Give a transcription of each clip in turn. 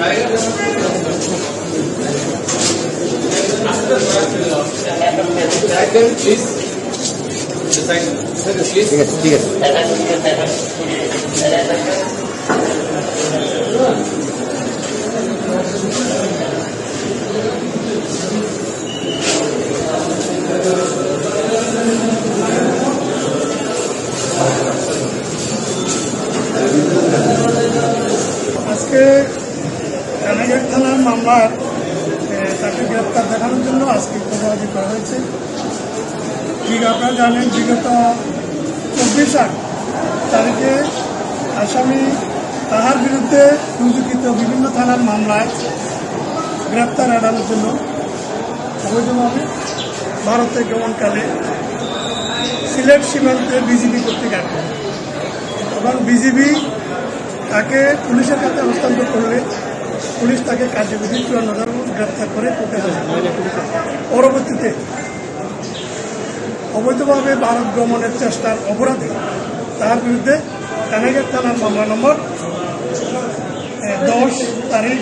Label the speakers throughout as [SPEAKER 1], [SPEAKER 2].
[SPEAKER 1] After that, second, please.
[SPEAKER 2] The second, second, please.
[SPEAKER 3] Yes, yes. থানার মামলার তাকে গ্রেপ্তার দেখানোর জন্য আজকে প্রবাদি করা হয়েছে। ঠিক আপনারা জানেন, বিগত চব্বিশ আট তারিখে আসামি তাহার বিরুদ্ধে রুজুকৃত বিভিন্ন থানার মামলায় গ্রেপ্তার এড়ানোর জন্য অবৈধভাবে ভারতে গমনকালে সিলেট সীমান্তে বিজিবি কর্তৃক আটক। এবং বিজিবি তাকে পুলিশের কাছে হস্তান্তর করলে পুলিশ তাকে কার্যবিধি চূড়ান্ত গ্রেপ্তার করে পরবর্তীতে অবৈধভাবে ভারত গমনের চেষ্টার অপরাধে তার বিরুদ্ধে কানাঘাট থানার মামলা নম্বর দশ তারিখ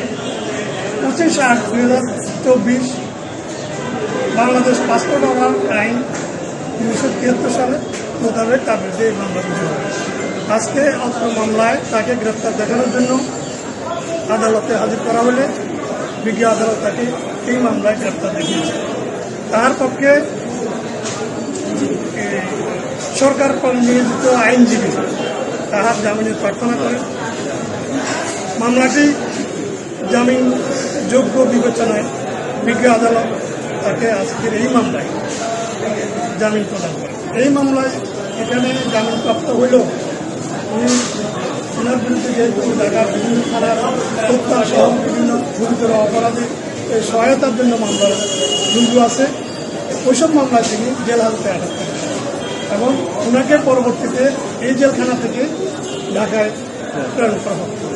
[SPEAKER 3] পঁচিশ আট দুই হাজার চব্বিশ, বাংলাদেশ পাসপোর্ট আইন উনিশশো তিয়াত্তর সালে মোতাবেক তার বিরুদ্ধে এই মামলা আজকে অত্র মামলায় তাকে গ্রেপ্তার দেখানোর জন্য আদালতে হাজির করা হলে বিজ্ঞ আদালত তাকে এই মামলায় গ্রেপ্তার দেখিয়েছে। তার পক্ষে সরকার নিয়োজিত আইনজীবী তাহার জামিনের প্রার্থনা করেন মামলাটি জামিন যোগ্য বিবেচনায় বিজ্ঞ আদালত তাকে আজকের এই মামলায় জামিন প্রদান করে। এই মামলায় এখানে জামিনপ্রাপ্ত হইলেও বিভিন্ন থানার হত্যা বিভিন্ন গুরুতর অপরাধে এই সহায়তার জন্য মামলা রুজু আছে ওইসব মামলায় তিনি জেল হাজতে এবং ওনাকে পরবর্তীতে এই জেলখানা থেকে ঢাকায় প্রেরণ করা হবে।